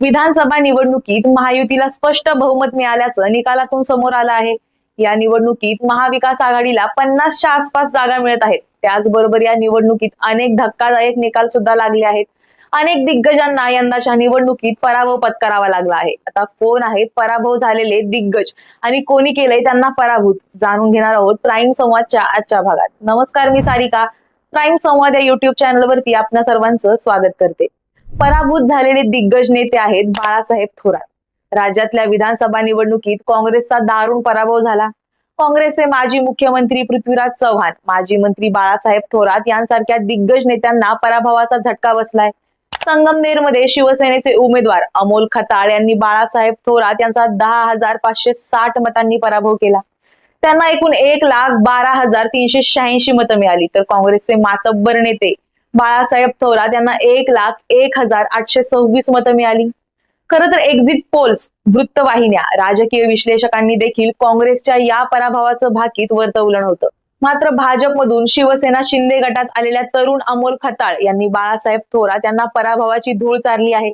विधानसभा निवडणुकीत महायुतीला स्पष्ट बहुमत मिळाल्याचं निकालातून समोर आलं आहे. या निवडणुकीत महाविकास आघाडीला पन्नासच्या आसपास जागा मिळत आहेत. त्याचबरोबर या निवडणुकीत अनेक धक्कादायक निकाल सुद्धा लागले आहेत. अनेक दिग्गजांना यंदाच्या निवडणुकीत पराभव पत्करावा लागला आहे. आता कोण आहेत पराभव झालेले दिग्गज आणि कोणी केलंय त्यांना पराभूत जाणून घेणार आहोत प्राईम संवादच्या आजच्या भागात. नमस्कार मी सारिका. प्राईम संवाद या युट्यूब चॅनलवरती आपल्या सर्वांचं स्वागत करते. पराभूत झालेले दिग्गज नेते आहेत बाळासाहेब थोरात. राज्यातल्या विधानसभा निवडणुकीत काँग्रेसचा दारुण पराभव झाला. काँग्रेसचे माजी मुख्यमंत्री पृथ्वीराज चव्हाण माजी मंत्री बाळासाहेब थोरात यांसारख्या दिग्गज नेत्यांना पराभवाचा झटका बसलाय. संगमनेरमध्ये शिवसेनेचे उमेदवार अमोल खताळ यांनी बाळासाहेब थोरात यांचा दहा हजार पाचशे साठ मतांनी पराभव केला. त्यांना एकूण एक लाख बारा हजार तीनशे शहाऐंशी मतं मिळाली. तर काँग्रेसचे मातब्बर नेते बाळासाहेब थोरात यांना एक लाख एक हजार आठशे सव्वीस मतं मिळाली. खरं तर एक्झिट पोल्स वृत्तवाहिन्या राजकीय विश्लेषकांनी देखील काँग्रेसच्या या पराभवाचं भाकीत वर्तवलं होतं मात्र भाजपमधून शिवसेना शिंदे गटात आलेल्या तरुण अमोल खताळ यांनी बाळासाहेब थोरात यांना पराभवाची धूळ चारली आहे.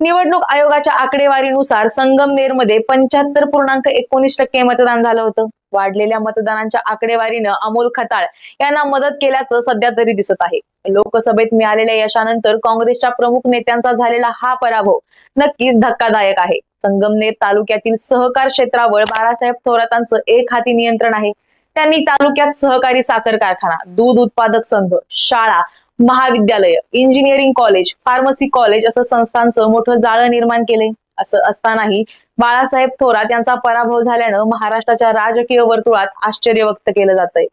निवडणूक आयोगाच्या आकडेवारीनुसार संगमनेरमध्ये पंच्याहत्तर पूर्णांक एकोणीस टक्के मतदान झालं होतं. वाढलेल्या मतदानांच्या आकडेवारीनं अमोल खताळ यांना मदत केल्याचं सध्या तरी दिसत आहे. लोकसभेत मिळालेल्या यशानंतर काँग्रेसच्या प्रमुख नेत्यांचा झालेला हा पराभव नक्कीच धक्कादायक आहे. संगमनेर तालुक्यातील सहकार क्षेत्रावर बाळासाहेब थोरातांचं एक हाती नियंत्रण आहे. त्यांनी तालुक्यात सहकारी साखर कारखाना दूध उत्पादक संघ शाळा महाविद्यालय इंजिनिअरिंग कॉलेज फार्मसी कॉलेज असं संस्थांचं मोठं जाळं निर्माण केले असं असतानाही बाळासाहेब थोरात यांचा पराभव झाल्यानं महाराष्ट्राच्या राजकीय वर्तुळात आश्चर्य व्यक्त केलं जातंय.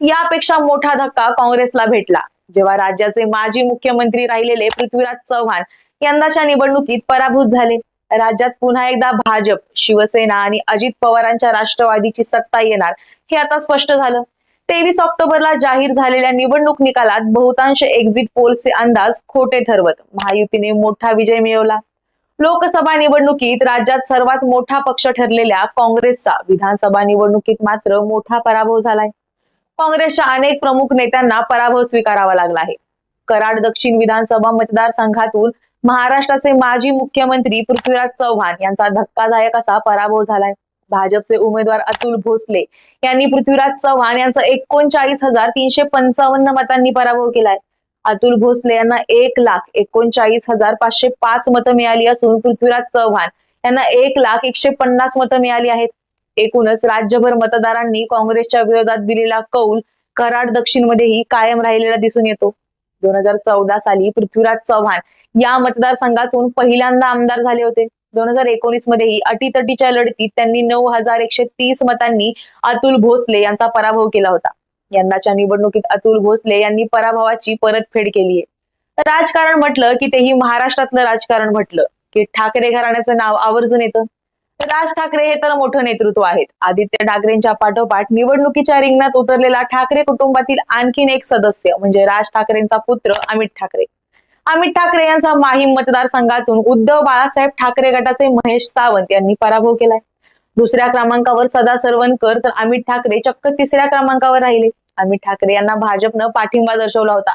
यापेक्षा मोठा धक्का काँग्रेसला भेटला. जेव्हा राज्याचे माजी मुख्यमंत्री राहिलेले पृथ्वीराज चव्हाण यंदाच्या निवडणुकीत पराभूत झाले. राज्यात पुन्हा एकदा भाजप शिवसेना आणि अजित पवारांच्या राष्ट्रवादीची सत्ता येणार हे आता स्पष्ट झालं. तेवीस ऑक्टोबरला जाहीर झालेल्या निवडणूक निकालात बहुतांश एक्झिट पोलचे अंदाज खोटे ठरवत महायुतीने मोठा विजय मिळवला. लोकसभा निवडणुकीत राज्यात सर्वात मोठा पक्ष ठरलेल्या काँग्रेसचा विधानसभा निवडणुकीत मात्र मोठा पराभव झालाय. काँग्रेसच्या अनेक प्रमुख नेत्यांना पराभव स्वीकारावा लागला आहे. कराड दक्षिण विधानसभा मतदारसंघातून महाराष्ट्राचे माजी मुख्यमंत्री पृथ्वीराज चव्हाण यांचा धक्कादायक असा पराभव झालाय. भाजपचे उमेदवार अतुल भोसले यांनी पृथ्वीराज चव्हाण यांचा एकोणचाळीस हजार तीनशे पंचावन्न मतांनी पराभव केलाय. अतुल भोसले यांना एक लाख एकोणचाळीस हजार पाचशे पाच मतं मिळाली असून पृथ्वीराज चव्हाण यांना एक लाख एकशे पन्नास मतं मिळाली आहेत. एकूणच राज्यभर मतदारांनी काँग्रेसच्या विरोधात दिलेला कौल कराड दक्षिण मध्येही कायम राहिलेला दिसून येतो. दोन हजार चौदा साली पृथ्वीराज चव्हाण या मतदारसंघातून पहिल्यांदा आमदार झाले होते. दोन हजार एकोणीस मध्येही अटीतटीच्या लढतीत त्यांनी नऊ हजार एकशे तीस मतांनी अतुल भोसले यांचा पराभव केला होता. यंदाच्या निवडणुकीत अतुल भोसले यांनी पराभवाची परतफेड केली आहे. राजकारण म्हटलं की तेही महाराष्ट्रातलं राजकारण म्हटलं की ठाकरे घराण्याचं नाव आवर्जून येतं. राज ठाकरे हे तर मोठं नेतृत्व आहेत. आदित्य ठाकरेंच्या पाठोपाठ निवडणुकीच्या रिंगणात उतरलेला ठाकरे कुटुंबातील आणखीन एक सदस्य म्हणजे राज ठाकरेंचा पुत्र अमित ठाकरे. अमित ठाकरे यांचा माहीम मतदारसंघातून उद्धव बाळासाहेब ठाकरे गटाचे महेश सावंत यांनी पराभव केलाय. दुसऱ्या क्रमांकावर सदा सरवणकर तर अमित ठाकरे चक्क तिसऱ्या क्रमांकावर राहिले. अमित ठाकरे यांना भाजपनं पाठिंबा दर्शवला होता.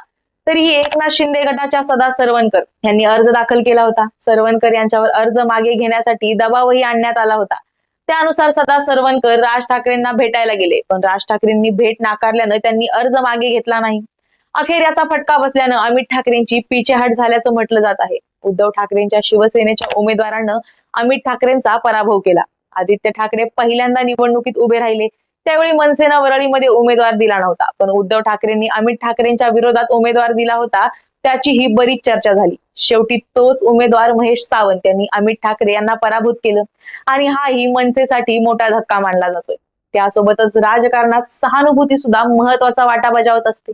तरीही एकनाथ शिंदे गटाच्या सदा सरवणकर यांनी अर्ज दाखल केला होता. सरवणकर यांच्यावर अर्ज मागे घेण्यासाठी दबावही आणण्यात आला होता. त्यानुसार सदा सरवणकर राज ठाकरेंना भेटायला गेले पण राज ठाकरेंनी भेट नाकारल्यानं त्यांनी अर्ज मागे घेतला नाही. अखेर याचा फटका बसल्यानं अमित ठाकरेंची पिछेहाट झाल्याचं म्हटलं जात आहे. उद्धव ठाकरेंच्या शिवसेनेच्या उमेदवारानं अमित ठाकरेंचा पराभव केला. आदित्य ठाकरे पहिल्यांदा निवडणुकीत उभे राहिले त्यावेळी मनसेनं वरळीमध्ये उमेदवार दिला नव्हता. पण उद्धव ठाकरेंनी अमित ठाकरेंच्या विरोधात उमेदवार दिला होता त्याची ही बरीच चर्चा झाली. शेवटी तोच उमेदवार महेश सावंत यांनी अमित ठाकरे यांना पराभूत केलं आणि हाही मनसेसाठी मोठा धक्का मानला जातोय. त्यासोबतच राजकारणात सहानुभूती सुद्धा महत्त्वाचा वाटा बजावत असते.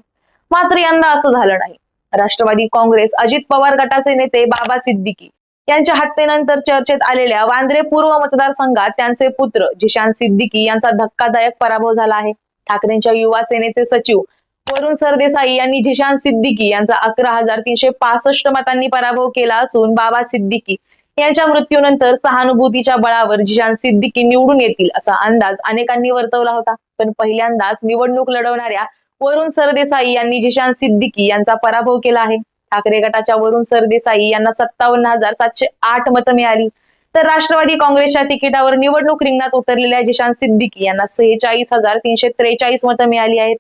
मात्र यंदा असं झालं नाही. राष्ट्रवादी काँग्रेस अजित पवार गटाचे नेते बाबा सिद्दीकी यांच्या हत्येनंतर चर्चेत आलेल्या वांद्रे पूर्व मतदारसंघात त्यांचे पुत्र जिशान सिद्दीकी यांचा धक्कादायक पराभव झाला आहे. ठाकरेंच्या युवा सेनेचे सचिव वरुण सरदेसाई यांनी जिशान सिद्दीकी यांचा अकरा हजार तीनशे पासष्ट मतांनी पराभव केला असून बाबा सिद्दीकी यांच्या मृत्यूनंतर सहानुभूतीच्या बळावर जिशान सिद्दीकी निवडून येतील असा अंदाज अनेकांनी वर्तवला होता. पण पहिल्यांदाच निवडणूक लढवणाऱ्या वरुण सरदेसाई यांनी जिशान सिद्दीकी यांचा पराभव केला आहे. ठाकरे गटाच्या वरुण सरदेसाई यांना सत्तावन्न हजार सातशे आठ मतं मिळाली. तर राष्ट्रवादी काँग्रेसच्या तिकिटावर निवडणूक रिंगणात उतरलेल्या जिशान सिद्दीकी यांना सेहेचाळीस हजार तीनशे त्रेचाळीस मतं मिळाली आहेत.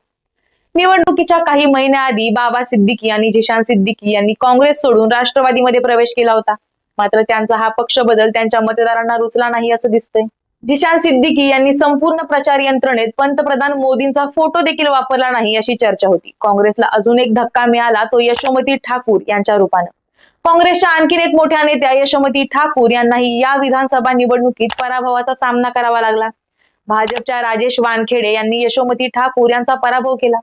निवडणुकीच्या काही महिन्याआधी बाबा सिद्दीकी आणि जिशान सिद्दीकी यांनी काँग्रेस सोडून राष्ट्रवादीमध्ये प्रवेश केला होता. मात्र त्यांचा हा पक्ष बदल त्यांच्या मतदारांना रुचला नाही असं दिसतंय. जिशान सिद्दीकी यांनी संपूर्ण प्रचार यंत्रणेत पंतप्रधान मोदींचा फोटो देखील वापरला नाही अशी चर्चा होती. काँग्रेसला अजून एक धक्का मिळाला तो यशोमती ठाकूर यांच्या रूपानं. काँग्रेसच्या आणखीन एक मोठ्या नेत्या यशोमती ठाकूर यांनाही या विधानसभा निवडणुकीत पराभवाचा सामना करावा लागला. भाजपच्या राजेश वानखेडे यांनी यशोमती ठाकूर यांचा पराभव केला.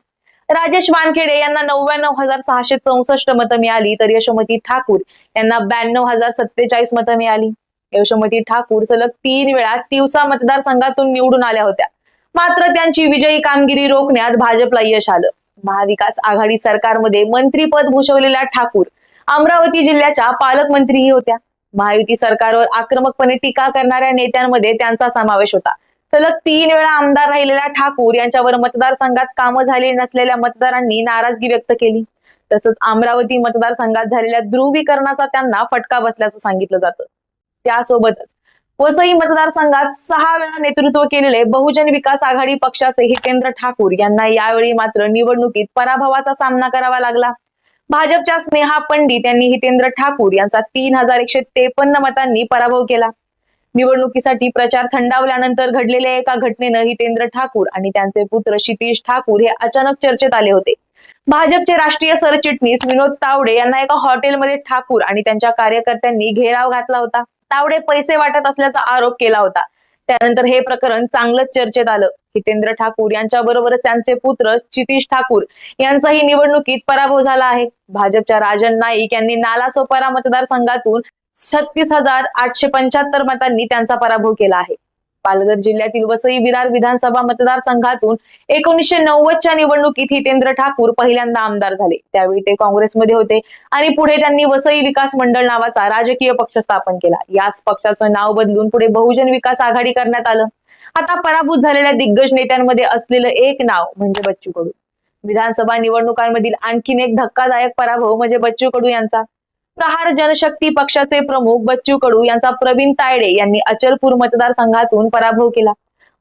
राजेश वानखेडे यांना नव्याण्णव हजार सहाशे चौसष्ट मतं मिळाली तर यशोमती ठाकूर यांना ब्याण्णव हजार सत्तेचाळीस मतं मिळाली. यशोमती ठाकूर सलग तीन वेळा तिवसा मतदारसंघातून निवडून आल्या होत्या. मात्र त्यांची विजयी कामगिरी रोखण्यात भाजपला यश आलं. महाविकास आघाडी सरकारमध्ये मंत्रीपद भूषवलेल्या ठाकूर अमरावती जिल्ह्याच्या पालकमंत्रीही होत्या. महायुती सरकारवर आक्रमकपणे टीका करणाऱ्या नेत्यांमध्ये त्यांचा समावेश होता. सलग तीन वेळा आमदार राहिलेल्या ठाकूर यांच्यावर मतदारसंघात कामं झाली नसलेल्या मतदारांनी नाराजगी व्यक्त केली. तसंच अमरावती मतदारसंघात झालेल्या ध्रुवीकरणाचा त्यांना फटका बसल्याचं सांगितलं जातं. त्यासोबतच. वसई मतदारसंघात सहा वेळा नेतृत्व केलेले बहुजन विकास आघाडी पक्षाचे हितेंद्र ठाकूर यांना यावेळी मात्र निवडणुकीत पराभवाचा सामना करावा लागला. भाजपच्या स्नेहा पंडित यांनी हितेंद्र ठाकूर यांचा तीन हजार एकशे त्रेपन्न मतांनी पराभव केला. निवडणुकीसाठी प्रचार थंडावल्यानंतर घडलेल्या एका घटनेनं हितेंद्र ठाकूर आणि त्यांचे पुत्र क्षितिश ठाकूर हे अचानक चर्चेत आले होते. भाजपचे राष्ट्रीय सरचिटणीस विनोद तावडे यांना एका हॉटेलमध्ये ठाकूर आणि त्यांच्या कार्यकर्त्यांनी घेराव घातला होता. तावडे पैसे वाटत असल्याचा आरोप केला होता. त्यानंतर हे प्रकरण चांगलंच चर्चेत आलं. हितेंद्र ठाकूर यांच्या बरोबरच त्यांचे पुत्र क्षितिश ठाकूर यांचाही निवडणुकीत पराभव झाला आहे. भाजपच्या राजन नाईक यांनी नालासोपारा मतदारसंघातून छत्तीस हजार आठशे पंच्याहत्तर मतांनी त्यांचा पराभव केला आहे. पालघर जिल्ह्यातील वसई विरार विधानसभा मतदारसंघातून एकोणीसशे नव्वदच्या निवडणुकीत हितेंद्र ठाकूर पहिल्यांदा आमदार झाले. त्यावेळी ते काँग्रेसमध्ये होते. आणि पुढे त्यांनी वसई विकास मंडळ नावाचा राजकीय पक्ष स्थापन केला. याच पक्षाचं नाव बदलून पुढे बहुजन विकास आघाडी करण्यात आलं. आता पराभूत झालेल्या दिग्गज नेत्यांमध्ये असलेलं एक नाव म्हणजे बच्चू कडू. विधानसभा निवडणुकांमधील आणखीन एक धक्कादायक पराभव म्हणजे बच्चू कडू यांचा. प्रहार जनशक्ती पक्षाचे प्रमुख बच्चू कडू यांचा प्रवीण तायडे यांनी अचलपूर मतदारसंघातून पराभव केला.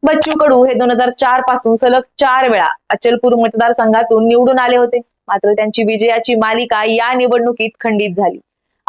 बच्चू कडू हे दोन हजार चारपासून सलग चार वेळा अचलपूर मतदारसंघातून निवडून आले होते. मात्र त्यांची विजयाची मालिका या निवडणुकीत खंडित झाली.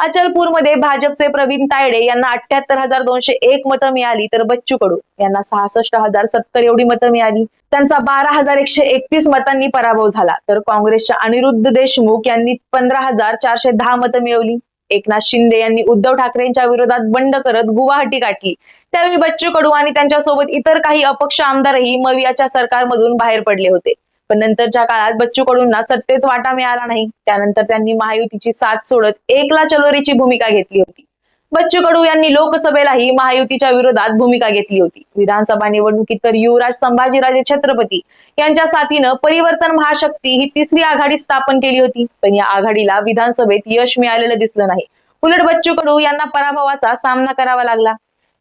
अचलपूरमध्ये भाजपचे प्रवीण तायडे यांना अठ्याहत्तर हजार दोनशे एक मतं मिळाली तर बच्चू कडू यांना सहासष्ट हजार सत्तर एवढी मतं मिळाली. त्यांचा बारा हजार एकशे एकतीस मतांनी पराभव झाला. तर काँग्रेसच्या अनिरुद्ध देशमुख यांनी पंधरा हजार चारशे दहा मतं मिळवली. एकनाथ शिंदे यांनी उद्धव ठाकरेंच्या विरोधात बंड करत गुवाहाटी गाठली. त्यावेळी बच्चू कडू आणि त्यांच्यासोबत इतर काही अपक्ष आमदारही मवियाच्या सरकारमधून बाहेर पडले होते. पण नंतरच्या काळात बच्चू कडूंना सत्तेत वाटा मिळाला नाही. त्यानंतर त्यांनी महायुतीची साथ सोडत एकला चलोरीची भूमिका घेतली होती. बच्चू कडू यांनी लोकसभेलाही महायुतीच्या विरोधात भूमिका घेतली होती. विधानसभा निवडणुकीत तर युवराज संभाजीराजे छत्रपती यांच्या साथीनं परिवर्तन महाशक्ती ही तिसरी आघाडी स्थापन केली होती. पण या आघाडीला विधानसभेत यश मिळालेलं दिसलं नाही. उलट बच्चू कडू यांना पराभवाचा सामना करावा लागला.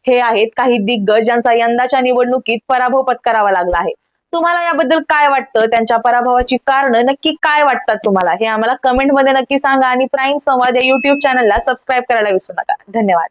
हे आहेत काही दिग्गज ज्यांचा यंदाच्या निवडणुकीत पराभव पत्करावा लागला आहे. तुम्हाला याबद्दल काय वाटतं? त्यांच्या पराभवाची कारण नक्की काय वाटतात तुम्हाला? हे आम्हाला कमेंटमध्ये नक्की सांगा आणि प्राईम संवाद या युट्यूब चॅनलला सबस्क्राईब करायला विसरू नका. धन्यवाद.